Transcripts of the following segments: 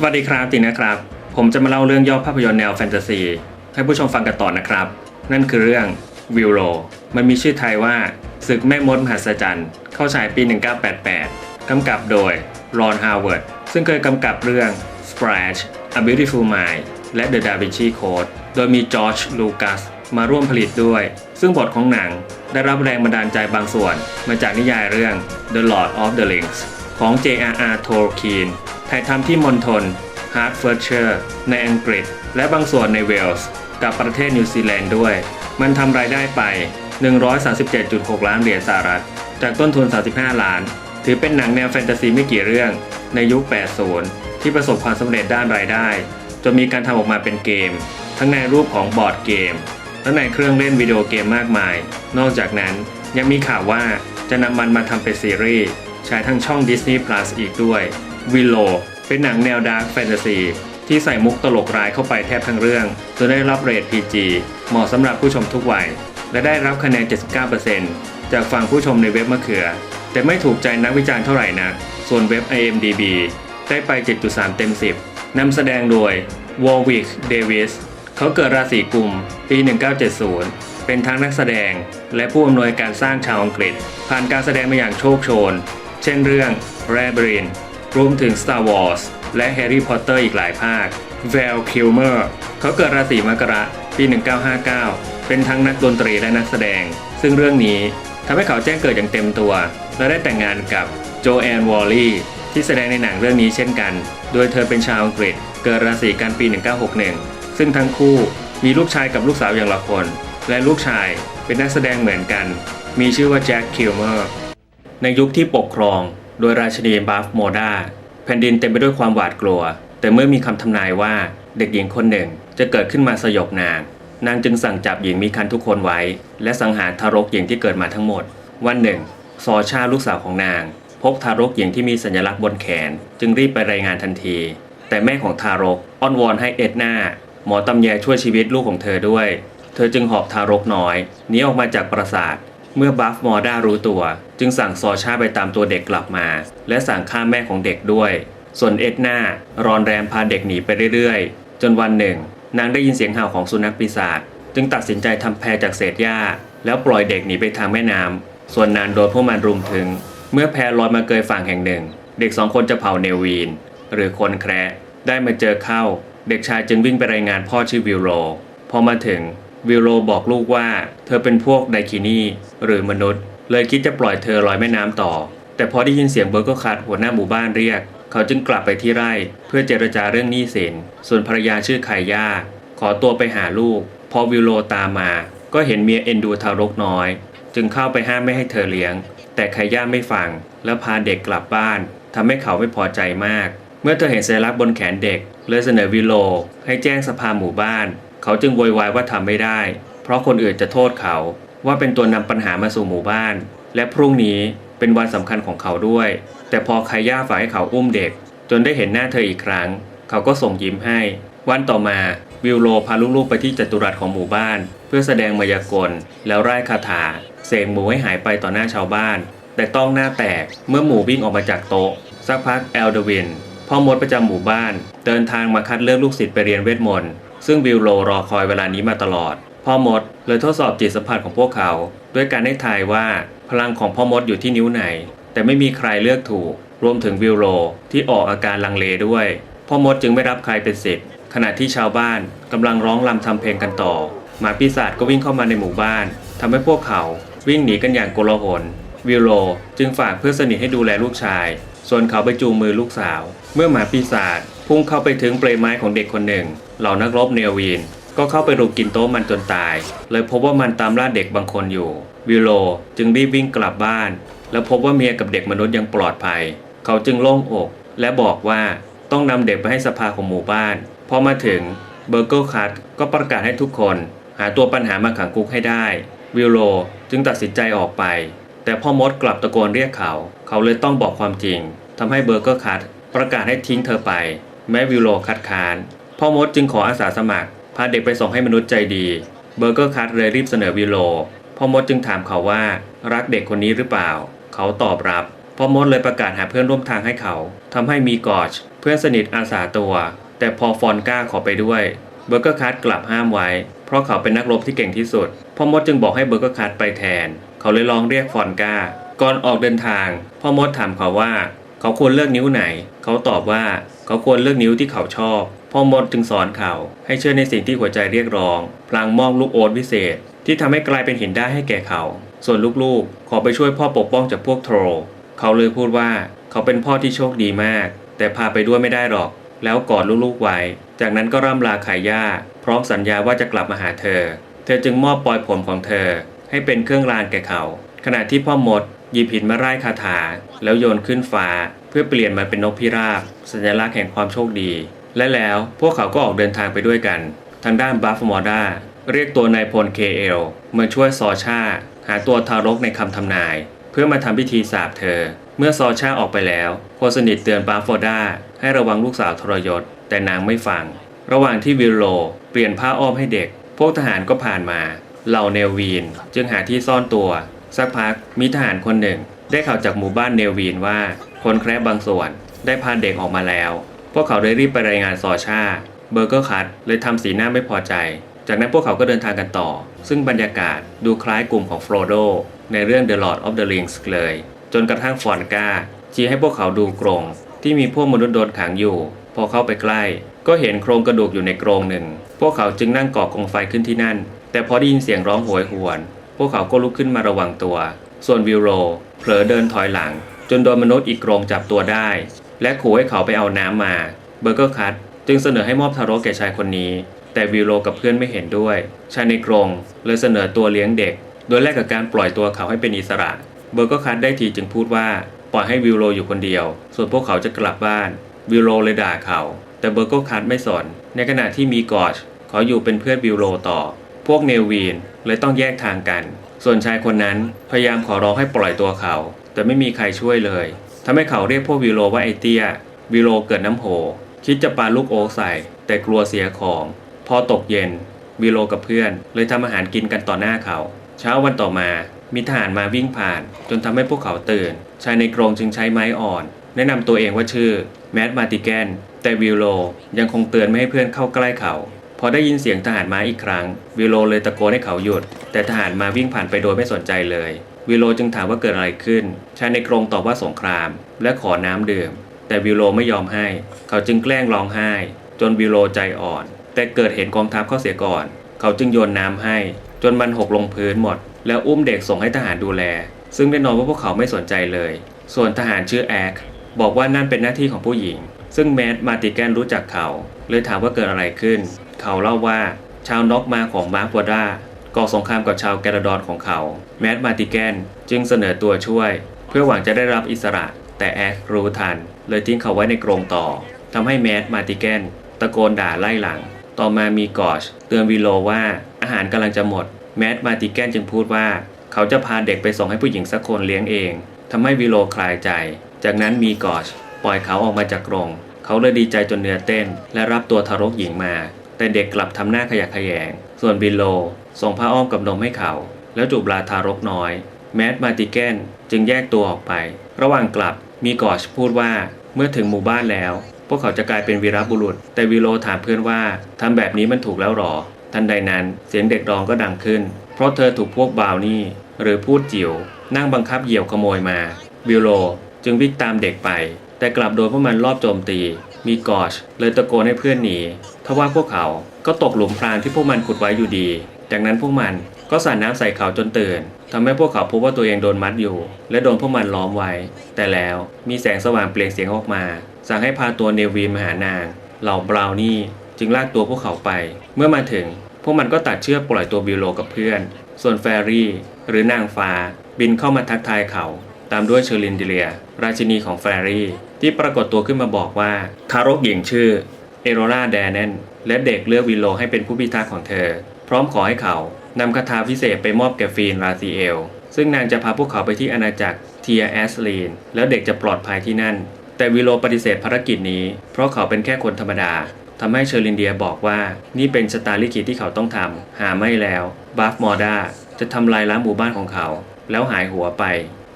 สวัสดีครับตินะครับ ผมจะมาเล่าเรื่องย่อภาพยนตร์แนวแฟนตาซีให้ผู้ชมฟังกันต่อนะครับ นั่นคือเรื่องวิวโรมันมีชื่อไทยว่าศึกแม่มดมหัศจรรย์ เข้าฉายปี 1988 กำกับโดยรอนฮาวเวิร์ดซึ่งเคยกำกับเรื่อง Splash A Beautiful Mind และ The Da Vinci Code โดยมีจอร์จลูคัสมาร่วมผลิตด้วย ซึ่งบทของหนังได้รับแรงบันดาลใจบางส่วน มาจากนิยายเรื่อง The Lord of the Rings ของ J.R.R. Tolkien ถ่ายทำที่มณฑลฮาร์ดเฟิร์เชอร์ในอังกฤษ และบางส่วนในเวลส์ กับประเทศนิวซีแลนด์ด้วย มันทำรายได้ไป 137.6 ล้านเหรียญสหรัฐ จากต้นทุน 35 ล้าน ถือเป็นหนังแนวแฟนตาซีไม่กี่เรื่อง ในยุค 80 ที่ประสบความสำเร็จด้านรายได้ จนมีการทำออกมาเป็นเกม ทั้งในรูปของบอร์ดเกม และในเครื่องเล่นวิดีโอเกมมากมาย นอกจากนั้นยังมีข่าวว่าจะนำมันมาทำเป็นซีรีส์ฉายทั้งช่อง Disney Plus อีกด้วย วิลโล เป็นหนังแนวดาร์กแฟนตาซีที่ใส่มุกตลกร้ายเข้าไปแทบทั้งเรื่องจนได้รับเรท PG เหมาะสำหรับผู้ชมทุกวัย และได้รับคะแนน 79%จากฝั่งผู้ชมในเว็บมะเขือ แต่ไม่ถูกใจนักวิจารณ์เท่าไหร่นัก ส่วนเว็บ IMDb ได้ไป 7.3 เต็ม 10นำแสดงโดยวอลวิกเดวิสเขาเกิดราศีกุม ปี 1970 เป็นทั้งนักแสดง และผู้อำนวยการสร้างชาวอังกฤษ ผ่านการแสดงมาอย่างโชคโชน เช่นเรื่อง r a b y r i n รวมถึง Star Wars และ Harry Potter อีกหลายภาค Val Kilmer เขาเกิดราศีมกราปี 1959 เป็นทั้งนักดนตรีและนักแสดง ซึ่งเรื่องนี้ทำให้เขาแจ้งเกิดอย่างเต็มตัว และได้แต่งงานกับโจแอนวอลลี่ที่แสดงในหนังเรื่องนี้เช่นกัน โดยเธอเป็นชาวอังกฤษ เกิดราศีกันปี 1961 ซึ่งทั้งคู่มีลูกชายกับลูกสาวอย่างละคน และลูกชายเป็นนักแสดงเหมือนกัน มีชื่อว่าแจ็คคิลเมอร์ ในยุคที่ปกครอง โดยราชินีบัฟโมดาแผ่นดินเต็มไปด้วยความหวาดกลัว แต่เมื่อมีคำทำนายว่าเด็กหญิงคนหนึ่งจะเกิดขึ้นมาสยบนาง นางจึงสั่งจับหญิงมีคันทุกคนไว้ และสังหารทารกหญิงที่เกิดมาทั้งหมด วันหนึ่ง ซอชาลูกสาวของนาง พบทารกหญิงที่มีสัญลักษณ์บนแขน จึงรีบไปรายงานทันที แต่แม่ของทารกอ้อนวอนให้เอ็ดนาหมอตำแยช่วยชีวิตลูกของเธอด้วย เธอจึงหอบทารกน้อยหนีออกมาจากปราสาท เมื่อบัฟมอร์ด้ารู้ตัว จึงสั่งซอชาไปตามตัวเด็กกลับมา และสั่งฆ่าแม่ของเด็กด้วย ส่วนเอ็ดนารอนแรมพาเด็กหนีไปเรื่อยๆ จนวันหนึ่ง นางได้ยินเสียงเห่าของสุนัขปีศาจจึงตัดสินใจทำแพรจากเศษหญ้า แล้วปล่อยเด็กหนีไปทางแม่น้ำส่วนนางโดนพวกมันรุมถึง เมื่อแพรลอยมาเกยฝั่งแห่งหนึ่ง เด็กสองคนจะเผาเนวีน หรือคนแคระได้มาเจอเข้า เด็กชายจึงวิ่งไปรายงานพ่อชื่อวิโร พอมาถึงวิโรบอกลูกว่า เธอเป็นพวกไดคินีหรือมนุษย์ เลยคิดจะปล่อยเธอลอยแม่น้ำต่อ แต่พอได้ยินเสียงเบอร์เกอร์คัทหัวหน้าหมู่บ้านเรียก เขาจึงกลับไปที่ไร่ เพื่อเจรจาเรื่องหนี้สิน ส่วนภรรยาชื่อไคย่า ขอตัวไปหาลูก พอวิโรตามมา ก็เห็นเมียเอ็นดูทารกน้อย จึงเข้าไปห้ามไม่ให้เธอเลี้ยง แต่ไคย่าไม่ฟัง แล้วพาเด็กกลับบ้านทำให้เขาไม่พอใจมาก เมื่อเธอเห็นสัญลักษณ์บนแขนเด็ก เลยเสนอวิโล ให้แจ้งสภาหมู่บ้าน เขาจึงโวยวายว่าทำไม่ได้ เพราะคนอื่นจะโทษเขา ว่าเป็นตัวนำปัญหามาสู่หมู่บ้าน และพรุ่งนี้เป็นวันสำคัญของเขาด้วย แต่พอไคย่าฝ่ายให้เขาอุ้มเด็ก จนได้เห็นหน้าเธออีกครั้ง เขาก็ส่งยิ้มให้ วันต่อมาวิลโลพาลูกๆไปที่จัตุรัสของหมู่บ้าน เพื่อแสดงมายากล แล้วไร้คาถาเสกหมูให้หายไปต่อหน้าชาวบ้าน แต่ต้องหน้าแตกเมื่อหมูวิ่งออกมาจากโต๊ะสักพักแอลเดวินพ่อมดประจำหมู่บ้าน เดินทางมาคัดเลือกลูกศิษย์ไปเรียนเวทมนต์ซึ่งวิลโลรอคอยเวลานี้มาตลอด พ่อมดเลยทดสอบจิตสัมผัสของพวกเขา ด้วยการให้ทายว่าพลังของพ่อมดอยู่ที่นิ้วไหน แต่ไม่มีใครเลือกถูก รวมถึงวิลโลที่ออกอาการลังเลด้วย พ่อมดจึงไม่รับใครเป็นศิษย์ขณะที่ชาวบ้านกำลังร้องรำทำเพลงกันต่อ หมาปีศาจก็วิ่งเข้ามาในหมู่บ้านทำให้พวกเขาวิ่งหนีกันอย่างโกลาหลวิลโลจึงฝากเพื่อนสนิทให้ดูแลลูกชาย ส่วนเขาไปจูงมือลูกสาว เมื่อหมาปีศาจพุ่งเข้าไปถึงเปลไม้ของเด็กคนหนึ่ง เหล่านักรบเนวีน ก็เข้าไปรุมกินโต๊ะมันจนตาย เลยพบว่ามันตามล่าเด็กบางคนอยู่ วิโลจึงรีบวิ่งกลับบ้าน แล้วพบว่าเมียกับเด็กมนุษย์ยังปลอดภัย เขาจึงโล่งอก และบอกว่าต้องนำเด็กไปให้สภาของหมู่บ้าน พอมาถึงเบอร์เกอร์คัตก็ประกาศให้ทุกคน หาตัวปัญหามาขังคุกให้ได้ วิโลจึงตัดสินใจออกไป แต่พ่อมดกลับตะโกนเรียกเขา เขาเลยต้องบอกความจริงทำให้เบอร์เกอร์คัตประกาศให้ทิ้งเธอไป แม้วิโลคัดค้านพ่อมดจึงขออาสาสมัคร พาเด็กไปส่งให้มนุษย์ใจดี เบอร์เกอร์คัตเลยรีบเสนอวิโล พ่อมดจึงถามเขาว่ารักเด็กคนนี้หรือเปล่า เขาตอบรับ พ่อมดเลยประกาศหาเพื่อนร่วมทางให้เขาทำให้มีกอชเพื่อนสนิทอาสาตัว แต่พอฟอนก้าขอไปด้วยเบอร์เกอร์คัตกลับห้ามไว้ เพราะเขาเป็นนักรบที่เก่งที่สุด พ่อมดจึงบอกให้เบอร์เกอร์คัตไปแทน เขาเลยลองเรียกฟอนก้า ก่อนออกเดินทาง พ่อมดถามเขาว่า เขาควรเลือกนิ้วไหน เขาตอบว่า เขาควรเลือกนิ้วที่เขาชอบ พ่อมดจึงสอนเขาให้เชื่อในสิ่งที่หัวใจเรียกร้อง พลางมอบลูกโอ๊ตวิเศษ ที่ทำให้กลายเป็นหินได้ให้แก่เขา ส่วนลูกๆ ขอไปช่วยพ่อปกป้องจากพวกโทร เขาเลยพูดว่าเขาเป็นพ่อที่โชคดีมาก แต่พาไปด้วยไม่ได้หรอก แล้วกอดลูกๆไว้ จากนั้นก็ร่ำลาขายย่า พร้อมสัญญาว่าจะกลับมาหาเธอ เธอจึงมอบปลอยผมของเธอ ให้เป็นเครื่องรางแก่เขา ขณะที่พ่อมดหยิบหินมาไล่คาถา แล้วโยนขึ้นฟ้า เพื่อเปลี่ยนมันเป็นนกพิราบ สัญลักษณ์แห่งความโชคดี และแล้วพวกเขาก็ออกเดินทางไปด้วยกัน ทางด้านบัฟมอร์ดาเรียกตัวนายพลเคเอลมาช่วยซอชาหาตัวทารกในคำทำนาย เพื่อมาทำพิธีสาบเธอ เมื่อซอชาออกไปแล้วคนสนิทเตือนบาฟอร์ดาให้ระวังลูกสาวทรยศ แต่นางไม่ฟัง ระหว่างที่วิลโล เปลี่ยนผ้าอ้อมให้เด็ก พวกทหารก็ผ่านมา เหล่าเนลวีนจึงหาที่ซ่อนตัว สักพักมีทหารคนหนึ่ง ได้ข่าวจากหมู่บ้านเนลวีนว่า คนแคร์บางส่วนได้พาเด็กออกมาแล้ว พวกเขาได้รีบไปรายงานซอชาเบอร์เกอร์คัตเลยทำสีหน้าไม่พอใจ จากนั้นพวกเขาก็เดินทางกันต่อ ซึ่งบรรยากาศดูคล้ายกลุ่มของโฟรโดในเรื่อง The Lord of the Rings เลย จนกระทั่งฟอนกาชี้ให้พวกเขาดูกรงที่มีพวกมนุษย์โดนขังอยู่ พอเข้าไปใกล้ ก็เห็นโครงกระดูกอยู่ในกรงหนึ่ง พวกเขาจึงนั่งก่อกองไฟขึ้นที่นั่น แต่พอได้ยินเสียงร้องโหยหวน พวกเขาก็ลุกขึ้นมาระวังตัว ส่วนวิโรเผลอเดินถอยหลัง จนโดนมนุษย์อีกกรงจับตัวได้ และขู่ให้เขาไปเอาน้ำมา เบอร์เกอร์คัตจึงเสนอให้มอบทารกแก่ชายคนนี้ แต่วิลโรกับเพื่อนไม่เห็นด้วย ชายในกรงเลยเสนอตัวเลี้ยงเด็ก โดยแลกกับการปล่อยตัวเขาให้เป็นอิสระ เบอร์เกอร์คัตได้ทีจึงพูดว่าปล่อยให้วิลโรอยู่คนเดียว ส่วนพวกเขาจะกลับบ้าน วิลโรเลยด่าเขา แต่เบอร์เกอร์คัตไม่สน ในขณะที่มีกอชขออยู่เป็นเพื่อนวิลโรต่อ พวกเนลวีนเลยต้องแยกทางกัน ส่วนชายคนนั้นพยายามขอร้องให้ปล่อยตัวเขา แต่ไม่มีใครช่วยเลย ทำให้เขาเรียกพวกวิโรว่าไอเตียวิโรเกิดน้ำโห คิดจะปาลูกโอ๊กใส่ แต่กลัวเสียของ พอตกเย็น วิโลกับเพื่อน เลยทำอาหารกินกันต่อหน้าเขา เช้าวันต่อมามีทหารมาวิ่งผ่าน จนทำให้พวกเขาตื่น ชายในกรงจึงใช้ไม้อ่อน แนะนำตัวเองว่าชื่อแมดมาติแกนแต่วิโลยังคงเตือนไม่ให้เพื่อนเข้าใกล้เขา พอได้ยินเสียงทหารมาอีกครั้ง วิโลเลยตะโกนให้เขาหยุด แต่ทหารมาวิ่งผ่านไปโดยไม่สนใจเลย วิโลจึงถามว่าเกิดอะไรขึ้น ชายในกรงตอบว่าสงคราม และขอน้ำดื่ม แต่วิโลไม่ยอมให้ เขาจึงแกล้งร้องไห้ จนวิโลใจอ่อน แต่เกิดเห็นกองทัพเข้าเสียก่อน เขาจึงโยนน้ำให้ จนมันหกลงพื้นหมด แล้วอุ้มเด็กส่งให้ทหารดูแล ซึ่งแน่นอนว่าพวกเขาไม่สนใจเลย ส่วนทหารชื่อแอคบอกว่านั่นเป็นหน้าที่ของผู้หญิง ซึ่งแมดมาติแกนรู้จักเขา เลยถามว่าเกิดอะไรขึ้น เขาเล่าว่าชาวนอกมาของมาร์ควาดา ก่อสงครามกับชาวแกรดอนของเขา แมดมาติแกนจึงเสนอตัวช่วย เพื่อหวังจะได้รับอิสระ แต่แอครู้ทัน เลยทิ้งเขาไว้ในกรงต่อทำให้แมดมาติแกนตะโกนด่าไล่หลัง ต่อมามีกอชเตือนวิโลว่าอาหารกำลังจะหมด แมดมาติแกนจึงพูดว่า เขาจะพาเด็กไปส่งให้ผู้หญิงสักคนเลี้ยงเองทำให้วิโลคลายใจ จากนั้นมีกอชปล่อยเขาออกมาจากกรงเขาเลยดีใจจนเนื้อเต้น และรับตัวทารกหญิงมา แต่เด็กกลับทำหน้าขยะแขยง ส่วนบิโล ส่งผ้าอ้อมกับนมให้เขา แล้วจูบลาทารกน้อย แมดมาติแกนจึงแยกตัวออกไป ระหว่างกลับมีกอชพูดว่าเมื่อถึงหมู่บ้านแล้ว พวกเขาจะกลายเป็นวีรบุรุษ แต่วิโลถามเพื่อนว่าทำแบบนี้มันถูกแล้วหรอ ทันใดนั้นเสียงเด็กร้องก็ดังขึ้น เพราะเธอถูกพวกบาวนี่ หรือพูดจิ๋วนั่งบังคับเหยี่ยวขโมยมา วิโลจึงวิ่งตามเด็กไป แต่กลับโดนพวกมันรอบโจมตี มีกอชเลยตะโกนให้เพื่อนหนีทว่าพวกเขาก็ตกหลุมพรางที่พวกมันขุดไว้อยู่ดี จากนั้นพวกมันก็สาดน้ำใส่เขาจนตื่นทำให้พวกเขาพบว่าตัวเองโดนมัดอยู่ และโดนพวกมันล้อมไว้ แต่แล้วมีแสงสว่างเปล่งเสียงออกมา สั่งให้พาตัวเนวีมาหานาง เหล่าบราวนี่จึงลากตัวพวกเขาไป เมื่อมาถึง พวกมันก็ตัดเชือกปล่อยตัวบิโลกับเพื่อน ส่วนแฟรี่ หรือนางฟ้า บินเข้ามาทักทายเขา ตามด้วยเชอรินเดเลีย ราชินีของแฟรี่ ที่ปรากฏตัวขึ้นมาบอกว่าทารกหญิงชื่อเอโรราแดนเนนและเด็กเลือกวิโลให้เป็นผู้พิทักษ์ของเธอ พร้อมขอให้เขานำคาถาพิเศษไปมอบแก่ฟีนราซีเอล ซึ่งนางจะพาพวกเขาไปที่อาณาจักรเทียแอสลีน แล้วเด็กจะปลอดภัยที่นั่น แต่วิโลปฏิเสธภารกิจนี้ เพราะเขาเป็นแค่คนธรรมดาทำให้เชอรินเดียบอกว่านี่เป็นชะตาลิขิตที่เขาต้องทำหาไม่แล้วบาฟมอร์ดาจะทำลายล้างหมู่บ้านของเขา แล้วหายหัวไป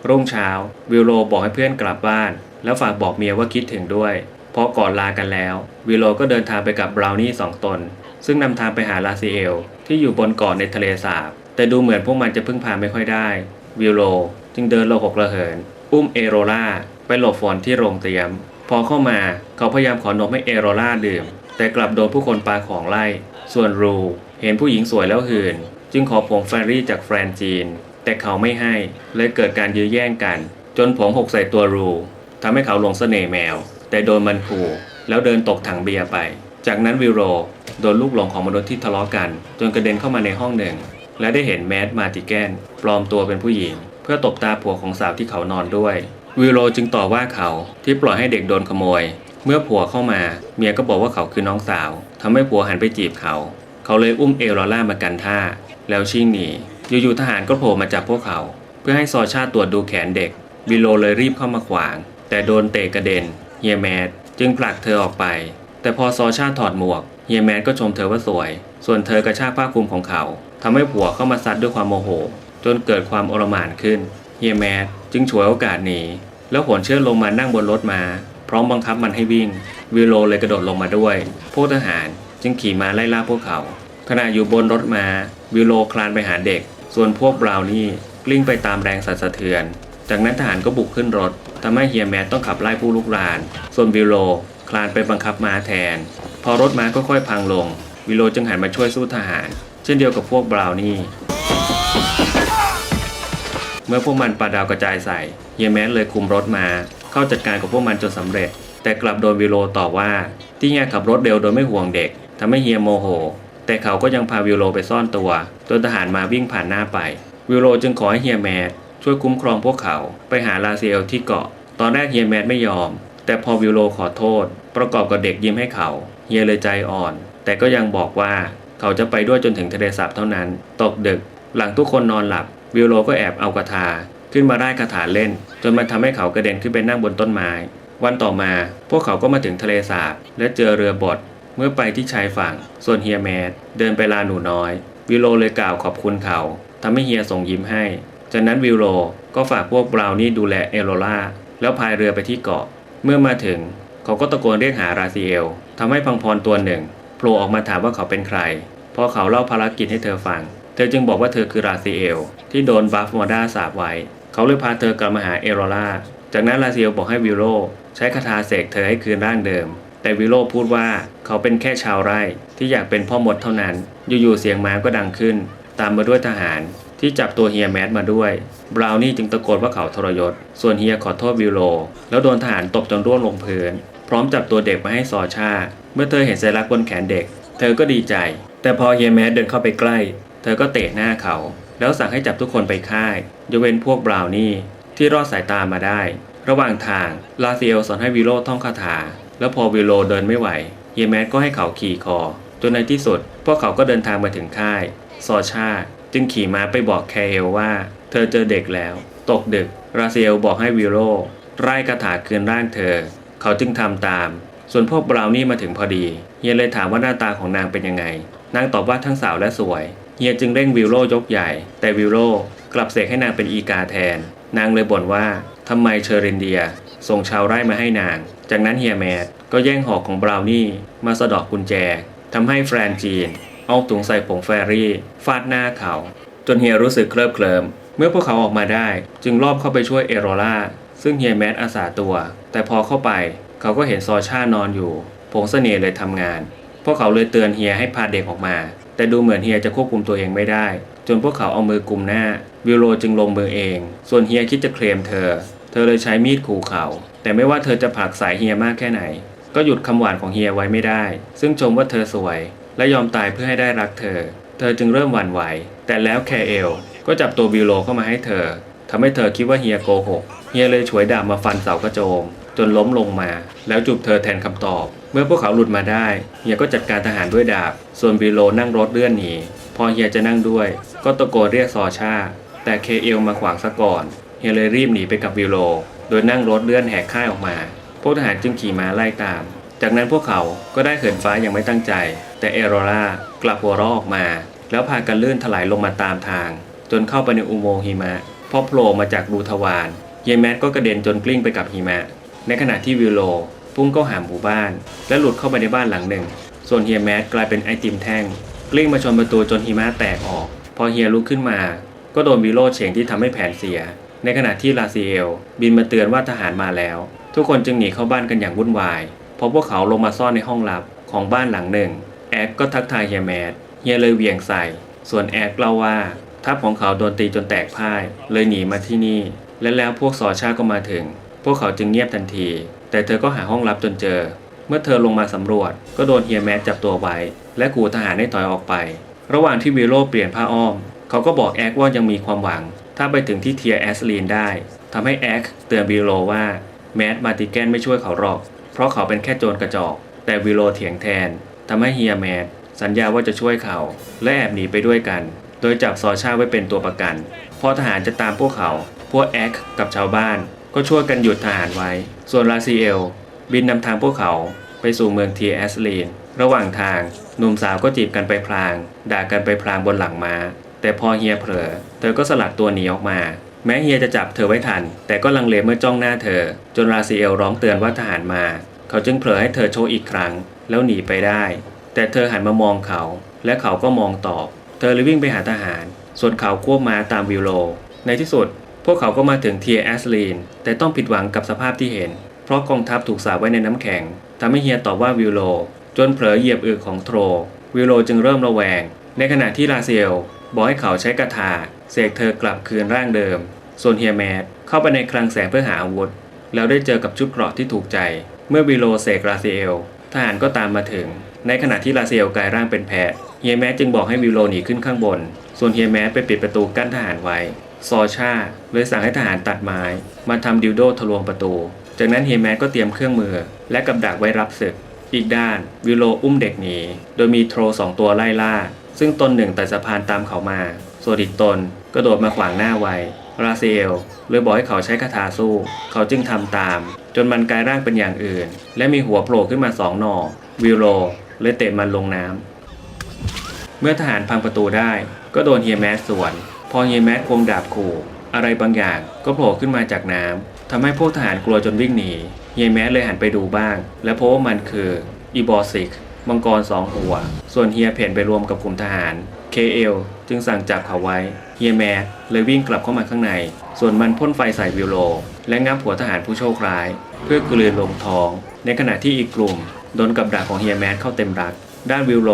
รุ่งเช้า วิโลบอกให้เพื่อนกลับบ้าน แล้วฝากบอกเมียว่าคิดถึงด้วยพอก่อนลากันแล้ว วิโลก็เดินทางไปกับบราวนี่สองตน ซึ่งนำทางไปหาลาซิเอล ที่อยู่บนเกาะในทะเลสาบ แต่ดูเหมือนพวกมันจะพึ่งพาไม่ค่อยได้ วิโล จึงเดินระหกระเหิน อุ้มเอโรล่าไปหลบฝนที่โรงเตรียม พอเข้ามาเขาพยายามขอนมให้เอโรล่าดื่ม แต่กลับโดนผู้คนปาของไล่ ส่วนรูเห็นผู้หญิงสวยแล้วหื่น จึงขอผงแฟรี่จากแฟรนจีน แต่เขาไม่ให้เลยเกิดการยื้อแย่งกัน จนผงหกใส่ตัวรูทำให้เขาหลงเสน่ห์แมว แต่โดนมันขู่แล้วเดินตกถังเบียร์ไป จากนั้นวิโร โดนลูกหลงของมนุษย์ที่ทะเลาะกัน จนกระเด็นเข้ามาในห้องหนึ่ง และได้เห็นแมดมาติแกน ปลอมตัวเป็นผู้หญิง เพื่อตบตาผัวของสาวที่เขานอนด้วยวิโรจึงต่อว่าเขาที่ปล่อยให้เด็กโดนขโมย เมื่อผัวเข้ามา เมียก็บอกว่าเขาคือน้องสาวทำให้ผัวหันไปจีบเขา เขาเลยอุ้มเอลลอล่ามากันท่า แล้วชิ่งหนีอยู่ๆทหารก็โผล่มาจับพวกเขา เพื่อให้ซอชาตรวจดูแขนเด็กวิโลเลยรีบเข้ามาขวาง แต่โดนเตะกระเด็นเฮียแมดจึงผลักเธอออกไป แต่พอซอชาถอดหมวก เฮียแมดก็ชมเธอว่าสวย ส่วนเธอกระชากผ้าคลุมของเขาทำให้ผัวเข้ามาซัดด้วยความโมโห จนเกิดความโอลหม่านขึ้น เฮียแมดจึงฉวยโอกาสหนี แล้วขนเชือกลงมานั่งบนรถมา พร้อมบังคับมันให้วิ่ง วิโลเลยกระโดดลงมาด้วย พวกทหารจึงขี่ม้าไล่ล่าพวกเขา ขณะอยู่บนรถมา วิโลคลานไปหาเด็ก ส่วนพวกบราวนี่กลิ้งไปตามแรงสั่นสะเทือน จากนั้นทหารก็บุกขึ้นรถทำให้เฮียแมทต้องขับไล่ผู้ลุกราน ส่วนวิโล ลานไปบังคับม้าแทน พอรถม้าค่อยๆพังลง วิโลจึงหันมาช่วยสู้ทหาร เช่นเดียวกับพวกบราวนี่ เมื่อพวกมันปาดาวกระจายใส่เฮียแมทเลยคุมรถมาเข้าจัดการกับพวกมันจนสำเร็จ แต่กลับโดนวิโลต่อว่า ที่เฮียขับรถเร็วโดยไม่ห่วงเด็กทำให้เฮียโมโห แต่เขาก็ยังพาวิโลไปซ่อนตัวจนทหารมาวิ่งผ่านหน้าไป วิโลจึงขอให้เฮียแมทช่วยคุ้มครองพวกเขาไปหาลาเซียลที่เกาะ ตอนแรกเฮียแมทไม่ยอม แต่พอวิโลขอโทษ ประกอบกับเด็กยิ้มให้เขา เฮียเลยใจอ่อน แต่ก็ยังบอกว่าเขาจะไปด้วยจนถึงทะเลสาบเท่านั้น ตกดึก หลังทุกคนนอนหลับ วิโลก็แอบเอากระทา ขึ้นมาได้คาถาเล่น จนมันทำให้เขากระเด็นขึ้นไปนั่งบนต้นไม้ วันต่อมา พวกเขาก็มาถึงทะเลสาบ และเจอเรือบดเมื่อไปที่ชายฝั่ง ส่วนเฮียแมดเดินไปลาหนูน้อย วิโลเลยกล่าวขอบคุณเขาทำให้เฮียส่งยิ้มให้ จากนั้นวิโลก็ฝากพวกบราวนี่ดูแลเอโรล่าแล้วพายเรือไปที่เกาะ เมื่อมาถึงเขาก็ตะโกนเรียกหาราซิเอลทำให้พังพรตัวหนึ่งโผล่ออกมาถามว่าเขาเป็นใครพอเขาเล่าภารกิจให้เธอฟัง เธอจึงบอกว่าเธอคือราซิเอลที่โดนบัฟมอด้าสาบไว้ เขาเลยพาเธอกลับมาหาเอโรล่าจากนั้นราซิเอลบอกให้วิโรใช้คาถาเสกเธอให้คืนร่างเดิม แต่วิโรพูดว่าเขาเป็นแค่ชาวไร่ที่อยากเป็นพ่อมดเท่านั้น อยู่ๆเสียงม้าก็ดังขึ้น ตามมาด้วยทหาร ที่จับตัวเฮียแมทมาด้วย บราวนี่จึงตะโกนว่าเขาทรยศ ส่วนเฮียขอโทษวิโรแล้วโดนทหารตบจนร่วงลงพื้น พร้อมจับตัวเด็กมาให้ซอชา เมื่อเธอเห็นสัญลักษณ์บนแขนเด็ก เธอก็ดีใจ แต่พอเฮียแมทเดินเข้าไปใกล้ เธอก็เตะหน้าเขา แล้วสั่งให้จับทุกคนไปค่ายยกเว้นพวกบราวนี่ที่รอดสายตามาได้ ระหว่างทางลาเซียลสอนให้วิโรท่องคาถา แล้วพอวิโรเดินไม่ไหวเฮียแมทก็ให้เขาขี่คอจนในที่สุด พวกเขาก็เดินทางมาถึงค่าย ซอชา จึงขี่ม้าไปบอกแคเอลว่า เธอเจอเด็กแล้ว ตกดึก ราเซลบอกให้วิโรไล่คาถาคืนร่างเธอ เขาจึงทำตาม ส่วนพวกบราวนี่มาถึงพอดี เฮียเลยถามว่าหน้าตาของนางเป็นยังไง นางตอบว่าทั้งสาวและสวย เฮียจึงเร่งวิโรยกใหญ่ แต่วิโรกลับเสกให้นางเป็นอีกาแทน นางเลยบ่นว่าทำไมเชอรินเดีย ส่งชาวไร่มาให้นาง จากนั้นเฮียแมดก็แย่งหอกของบราวนี่มาสะดอกกุญแจทำให้แฟรนจีน เอาถุงใส่ผงแฟรี่ ฟาดหน้าเขา จนเฮียรู้สึกเคลิบเคลิมเมื่อพวกเขาออกมาได้ จึงรอบเข้าไปช่วยเอโรล่าซึ่งเฮียแมดอาสาตัว แต่พอเข้าไป เขาก็เห็นซอชานอนอยู่ ผงเสน่ห์เลยทำงาน พวกเขาเลยเตือนเฮียให้พาเด็กออกมา แต่ดูเหมือนเฮียจะควบคุมตัวเองไม่ได้ จนพวกเขาเอามือกุมหน้า วิโรจึงลงมือเอง ส่วนเฮียคิดจะเคลมเธอ เธอเลยใช้มีดขู่เขา แต่ไม่ว่าเธอจะผลักสายเฮียมากแค่ไหน ก็หยุดคำหวานของเฮียไว้ไม่ได้ ซึ่งชมว่าเธอสวย และยอมตายเพื่อให้ได้รักเธอ เธอจึงเริ่มหวั่นไหว แต่แล้วแคเอลก็จับตัววิโลเข้ามาให้เธอทำให้เธอคิดว่าเฮียโกหก เฮียเลยฉวยดาบมาฟันเสากระโจม จนล้มลงมา แล้วจูบเธอแทนคำตอบ เมื่อพวกเขาหลุดมาได้ เฮียก็จัดการทหารด้วยดาบ ส่วนวิโลนั่งรถเลื่อนหนี พอเฮียจะนั่งด้วย ก็ตะโกนเรียกซอชา แต่เคเอลมาขวางซะก่อน เฮียเลยรีบหนีไปกับวิโล โดยนั่งรถเลื่อนแหกค่ายออกมา พวกทหารจึงขี่ม้าไล่ตาม จากนั้นพวกเขาก็ได้เหินฟ้าอย่างไม่ตั้งใจ แต่เอโรล่ากลับหัวเราะออกมา แล้วพากันลื่นถลายลงมาตามทาง จนเข้าไปในอุโมงค์หิมะพอโผล่มาจากรูทวารเยแมทก็กระเด็นจนกลิ้งไปกับหิมะ ในขณะที่วิโลพุ่งเข้าหาหมู่บ้าน และหลุดเข้าไปในบ้านหลังหนึ่ง ส่วนเฮียแมสกลายเป็นไอติมแท่งกลิ้งมาชนประตูจนหิมะแตกออก พอเฮียลุกขึ้นมา ก็โดนวิโรจน์เฉงที่ทำให้แผนเสีย ในขณะที่ลาซิเอล บินมาเตือนว่าทหารมาแล้ว ทุกคนจึงหนีเข้าบ้านกันอย่างวุ่นวาย พอพวกเขาลงมาซ่อนในห้องลับของบ้านหลังหนึ่ง แอคก็ทักทายเฮียแมสเฮียเลยเหวี่ยงใส่ ส่วนแอคเล่าว่าทัพของเขาโดนตีจนแตกพ่าย เลยหนีมาที่นี่ และแล้วพวกสอชาก็มาถึง พวกเขาจึงเงียบทันที แต่เธอก็หาห้องลับจนเจอ เมื่อเธอลงมาสำรวจ ก็โดนเฮียแมสจับตัวไว้ และขู่ทหารให้ถอยออกไป ระหว่างที่วิโรจน์เปลี่ยนผ้าอ้อม เขาก็บอกแอคว่ายังมีความหวัง ถ้าไปถึงที่เทียแอสลีนได้ทำให้แอคเตือนวิโรว่าแมสมาติแกนไม่ช่วยเขาหรอก เพราะเขาเป็นแค่โจรกระจอก แต่วิโรเถียงแทนทำให้เฮียแมสสัญญาว่าจะช่วยเขา และแอบหนีไปด้วยกัน โดยจับซอชาไว้เป็นตัวประกัน พอทหารจะตามพวกเขา พวกแอคกับชาวบ้าน ก็ช่วยกันหยุดทหารไว้ ส่วนลาซิเอล บินนำทางพวกเขาไปสู่เมืองทีแอสลีน ระหว่างทางหนุ่มสาวก็จีบกันไปพลาง ด่ากันไปพลางบนหลังม้าแต่พอเฮียเผลอ เธอก็สลัดตัวหนีออกมา แม้เฮียจะจับเธอไว้ทัน แต่ก็ลังเลเมื่อจ้องหน้าเธอ จนลาซิเอลร้องเตือนว่าทหารมา เขาจึงเผลอให้เธอโชว์อีกครั้ง แล้วหนีไปได้ แต่เธอหันมามองเขา และเขาก็มองตอบ เธอเลยวิ่งไปหาทหาร ส่วนเขาควบมาตามวิโล ในที่สุด พวกเขาก็มาถึงเทียแอสลีน แต่ต้องผิดหวังกับสภาพที่เห็น เพราะกองทัพถูกสาบไว้ในน้ำแข็งทำให้เฮียตอบว่าวิโล จนเผลอเหยียบอึของโทรวิโลจึงเริ่มระแวง ในขณะที่ลาเซียลบอกให้เขาใช้กระถา เสกเธอกลับคืนร่างเดิม ส่วนเฮียแมดเข้าไปในคลังแสงเพื่อหาอาวุธ แล้วได้เจอกับชุดเกราะที่ถูกใจ เมื่อวิโลเสกลาเซียลทหารก็ตามมาถึง ในขณะที่ลาเซียลกลายร่างเป็นแพะเฮียแมดจึงบอกให้วิโลหนีขึ้นข้างบน ส่วนเฮียแมดไปปิดประตูกั้นทหารไว้ซอชาเลยสั่งให้ทหารตัดไม้ มาทำดิวโดทะลวงประตู จากนั้นเฮียแมดก็เตรียมเครื่องมือ และกับดักไว้รับศึก อีกด้านวิโลอุ้มเด็กหนี โดยมีโทรสองตัวไล่ล่า ซึ่งตนหนึ่งไต่สะพานตามเขามา ส่วนอีกตนกระโดดมาขวางหน้าไว ราเซลเลยบอกให้เขาใช้คาถาสู้ เขาจึงทำตาม จนมันกลายร่างเป็นอย่างอื่น และมีหัวโผล่ขึ้นมาสองหน่อ วิโลเลยเตะมันลงน้ำเมื่อทหารพังประตูได้ ก็โดนเฮียแมสสวน พอเฮียแมสควงดาบขู่ อะไรบางอย่างก็โผล่ขึ้นมาจากน้ำทำให้พวกทหารกลัวจนวิ่งหนี เฮียแมสเลยหันไปดูบ้าง และพบว่ามันคืออีบอสิก มังกรสองหัว ส่วนเฮียเพนไปรวมกับกลุ่มทหาร KL จึงสั่งจับเขาไว้ เฮียแมสเลยวิ่งกลับเข้ามาข้างใน ส่วนมันพ่นไฟใส่วิโล และงับหัวทหารผู้โชคร้าย เพื่อกลืนลงท้อง ในขณะที่อีกกลุ่มโดนกับดักของเฮียแมสเข้าเต็มรัก ด้านวิโล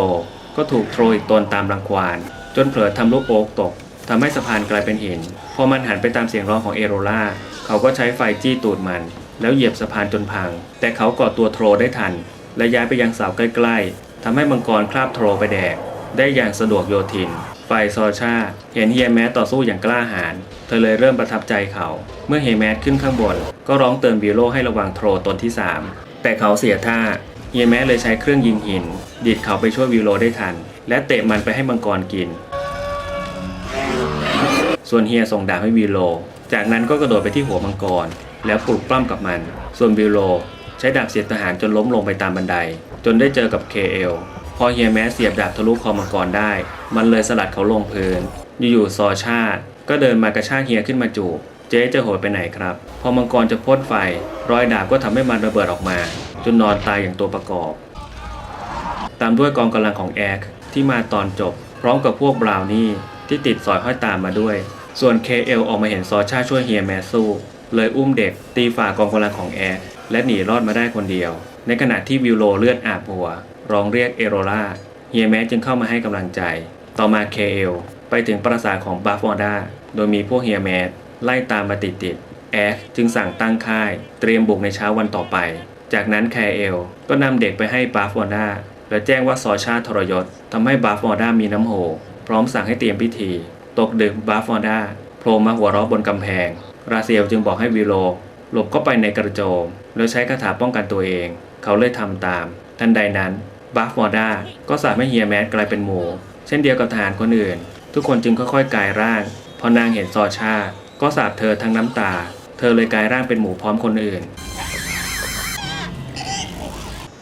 ก็ถูกโทรอีกตนตามรังควาน จนเผลอทำลูกโอ๊กตกทำให้สะพานกลายเป็นหิน พอมันหันไปตามเสียงร้องของเอโรล่า เขาก็ใช้ไฟจี้ตูดมัน แล้วเหยียบสะพานจนพัง แต่เขาก่อตัวโทรได้ทัน และย้ายไปยังเสาใกล้ๆทำให้มังกรคราบโทรไปแดก ได้อย่างสะดวกโยทิน ฝ่ายซอชาเห็นเฮียแมสต่อสู้อย่างกล้าหาญเธอเลยเริ่มประทับใจเขา เมื่อเฮียแมสขึ้นข้างบน ก็ร้องเตือนบิโลให้ระวังโทรตนที่ 3 แต่เขาเสียท่าเฮียแมสเลยใช้เครื่องยิงหินดีดเขาไปช่วยวิโลได้ทัน และเตะมันไปให้มังกรกิน ส่วนเฮียส่งดาบให้วิโล จากนั้นก็กระโดดไปที่หัวมังกร แล้วปลุกปล้ำกับมัน ส่วนวิโล ใช้ดาบเสียบทหารจนล้มลงไปตามบันได จนได้เจอกับ KL พอเฮียแมสเสียบดาบทะลุคอมังกรได้ มันเลยสลัดเขาลงพื้น อยู่ๆซอชาติ ก็เดินมากระชากเฮียขึ้นมาจูบ เจ๊จะโหดไปไหนครับ พอมังกรจะพ่นไฟ รอยดาบก็ทำให้มันระเบิดออกมา จนนอนตายอย่างตัวประกอบ ตามด้วยกองกำลังของแอคที่มาตอนจบ พร้อมกับพวกบราวนี่ที่ติดสอยห้อยตามมาด้วย ส่วน KL ออกมาเห็นซอชาช่วยเฮียแมสสู้เลยอุ้มเด็กตีฝ่ากองกำลังของแอค และหนีรอดมาได้คนเดียว ในขณะที่วิวโลเลือดอาบหัว ร้องเรียกเอโรล่าเฮียแมสจึงเข้ามาให้กำลังใจ ต่อมา KL ไปถึงปราสาทของบาฟอร์ดาโดยมีพวกเฮียแมสไล่ตามมาติดๆแอคจึงสั่งตั้งค่าย เตรียมบุกในเช้าวันต่อไป จากนั้นแคเอลก็นำเด็กไปให้บาฟอร์ดาและแจ้งว่าซอชาทรยศทำให้บาฟอร์ดามีน้ำโหพร้อมสั่งให้เตรียมพิธี ตกดึกบาฟอร์ดาโผล่มาหัวเราะบนกำแพง ราเซียลจึงบอกให้วิโล หลบเข้าไปในกระโจมแล้วใช้คาถาป้องกันตัวเอง เขาเลยทำตาม ทันใดนั้นบาฟมอร์ดาก็สาบให้เฮียแมสกลายเป็นหมูเช่นเดียวกับทหารคนอื่น ทุกคนจึงค่อยๆกลายร่าง พอนางเห็นซอชา ก็สาบเธอทั้งน้ำตา เธอเลยกลายร่างเป็นหมูพร้อมคนอื่น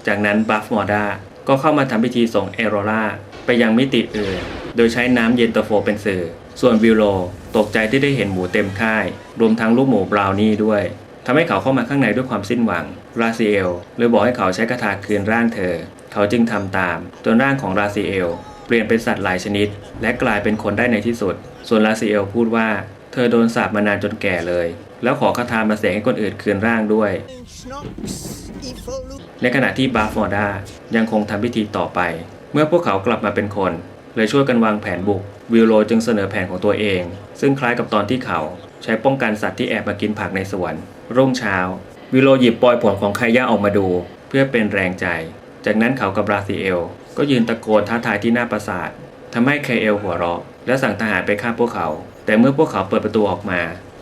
จากนั้นบัฟมอร์ดาก็เข้ามาทำพิธีส่งเอโรล่าไปยังมิติอื่น โดยใช้น้ำเย็นตาโฟเป็นสื่อ ส่วนวิโลตกใจที่ได้เห็นหมูเต็มค่าย รวมทั้งลูกหมูบราวนี่ด้วย ทำให้เขาเข้ามาข้างในด้วยความสิ้นหวัง ราซิเอลเลยบอกให้เขาใช้คาถาคืนร่างเธอ เขาจึงทำตาม จนร่างของราซิเอล เปลี่ยนเป็นสัตว์หลายชนิด และกลายเป็นคนได้ในที่สุด ส่วนราซิเอลพูดว่า เธอโดนสาปมานานจนแก่เลย แล้วขอคาถามาเสกให้คนอื่นคืนร่างด้วย ในขณะที่บาฟอร์ดายังคงทำพิธีต่อไป เมื่อพวกเขากลับมาเป็นคน เลยช่วยกันวางแผนบุก วิลโลจึงเสนอแผนของตัวเอง ซึ่งคล้ายกับตอนที่เขาใช้ป้องกันสัตว์ที่แอบมากินผักในสวน รุ่งเช้า วิลโลหยิบปลอยผลของไคย่าออกมาดู เพื่อเป็นแรงใจ จากนั้นเขากับราซิเอล ก็ยืนตะโกนท้าทายที่หน้าปราสาททำให้เคเอลหัวเราะ และสั่งทหารไปฆ่าพวกเขา แต่เมื่อพวกเขาเปิดประตูออกมา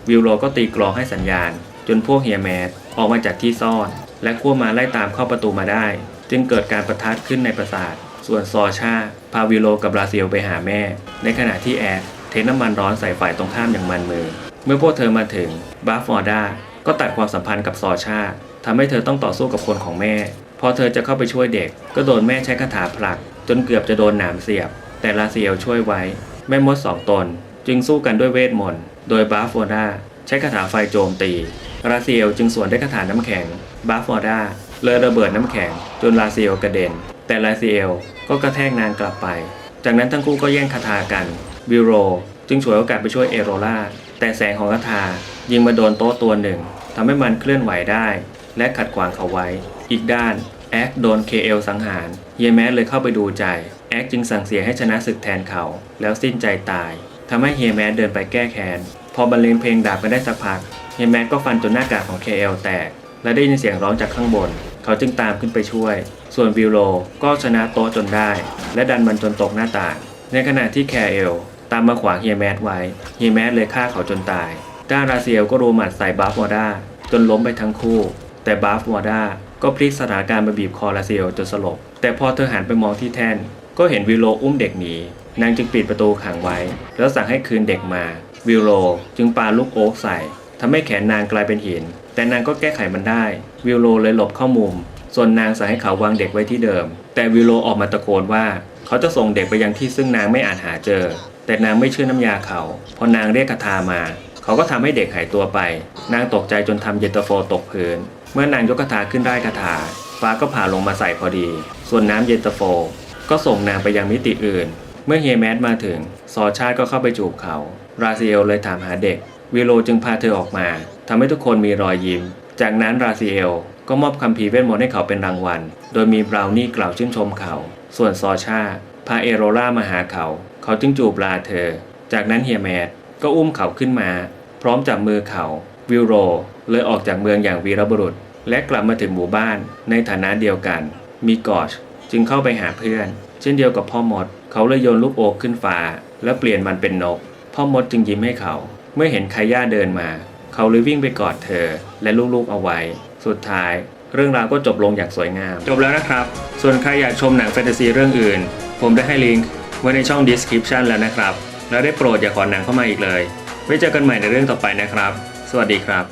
วิลโลก็ตีกลองให้สัญญาณ จนพวกเฮียแมดออกมาจากที่ซ่อน และขั้วมาไล่ตามเข้าประตูมาได้ จึงเกิดการประทัดขึ้นในปราสาท ส่วนซอชาพาวิโลกับราซิลไปหาแม่ ในขณะที่แอดเทน้ำมันร้อนใส่ฝ่ายตรงข้ามอย่างมันมือ เมื่อพวกเธอมาถึงบาฟอร์ดา ก็ตัดความสัมพันธ์กับซอชาทำให้เธอต้องต่อสู้กับคนของแม่ พอเธอจะเข้าไปช่วยเด็ก ก็โดนแม่ใช้คาถาผลัก จนเกือบจะโดนหนามเสียบ แต่ลาเซิเอลช่วยไว้ แม่มดสองตน จึงสู้กันด้วยเวทมนต์ โดยบาฟอร์ดาใช้คาถาไฟโจมตีราเซิเอลจึงสวนด้วยคาถาน้ำแข็ง บาฟอร์ดาเลยระเบิดน้ำแข็ง จนราเซิเอลกระเด็น แต่ราเซิเอลก็กระแทกนางกลับไป จากนั้นทั้งคู่ก็แย่งคาถากันวิโร จึงฉวยโอกาสไปช่วยเอโรล่าแต่แสงของคาถา ยิงมาโดนโต๊ะตัวหนึ่งทำให้มันเคลื่อนไหวได้ และขัดขวางเขาไว้ อีกด้านแอคโดนเคเอลสังหาร เยแมสเลยเข้าไปดูใจแอคจึงสั่งเสียให้ชนะศึกแทนเขา แล้วสิ้นใจตายทำให้เฮียแมสเดินไปแก้แค้น พอบรรเลงเพลงดาบกันได้สักพัก เฮียแมสก็ฟันจนหน้ากากของเคเอลแตก และได้ยินเสียงร้องจากข้างบน เขาจึงตามขึ้นไปช่วย ส่วนวิโลก็ชนะโต๊ะจนได้ และดันมันจนตกหน้าต่าง ในขณะที่แคเอลตามมาขวางเฮียแมสไว้ เฮียแมสเลยฆ่าเขาจนตาย ด้านราเซียลก็รูหมัดใส่บาฟวอร์ดาจนล้มไปทั้งคู่ แต่บาฟวอร์ดาก็พลิกสถานการณ์มาบีบคอราเซียลจนสลบ แต่พอเธอหันไปมองที่แท่น ก็เห็นวิโลอุ้มเด็กหนี นางจึงปิดประตูขังไว้ แล้วสั่งให้คืนเด็กมา วิโลจึงปาลูกโอ๊กใส่ทำให้แขนนางกลายเป็นหิน แต่นางก็แก้ไขมันได้ วิโลเลยหลบเข้ามุม ส่วนนางสั่งให้เขาวางเด็กไว้ที่เดิม แต่วิโลออกมาตะโกนว่า เขาจะส่งเด็กไปยังที่ซึ่งนางไม่อาจหาเจอ แต่นางไม่เชื่อน้ำยาเขา พอนางเรียกคาถามา เขาก็ทำให้เด็กหายตัวไป นางตกใจจนทำเย็นตาโฟตกพื้น เมื่อนางยกคาถาขึ้นได้คาถา ฟ้าก็ผ่าลงมาใส่พอดี ส่วนน้ำเย็นตาโฟ ก็ส่งนางไปยังมิติอื่น เมื่อเฮแมสมาถึง ซอชาติก็เข้าไปจูบเขา ราซิเอลเลยถามหาเด็ก วิโลจึงพาเธอออกมาทำให้ทุกคนมีรอยยิ้ม จากนั้นราซิเอลก็มอบคัมภีร์เวทมนต์ให้เขาเป็นรางวัล โดยมีบราวนี่กล่าวชื่นชมเขา ส่วนซอชาพาเอโรล่ามาหาเขา เขาจึงจูบลาเธอ จากนั้นเฮียแมส ก็อุ้มเขาขึ้นมา พร้อมจับมือเขา วิลโร เลยออกจากเมืองอย่างวีรบุรุษ และกลับมาถึงหมู่บ้านในฐานะเดียวกัน มีกอชจึงเข้าไปหาเพื่อน เช่นเดียวกับพ่อมด เขาเลยโยนลูกโอ๊กขึ้นฟ้า แล้วเปลี่ยนมันเป็นนก พ่อมดจึงยิ้มให้เขา เมื่อเห็นไคย่าเดินมา เขาเลยวิ่งไปกอดเธอ และลูกๆเอาไว้ สุดท้าย เรื่องราวก็จบลงอย่างสวยงาม จบแล้วนะครับ ส่วนใครอยากชมหนังแฟนตาซีเรื่องอื่น ผมได้ให้ลิงก์ไว้ในช่อง description แล้วนะครับ แล้วได้โปรดอย่าขอหนังเข้ามาอีกเลย ไว้เจอกันใหม่ในเรื่องต่อไปนะครับ สวัสดีครับ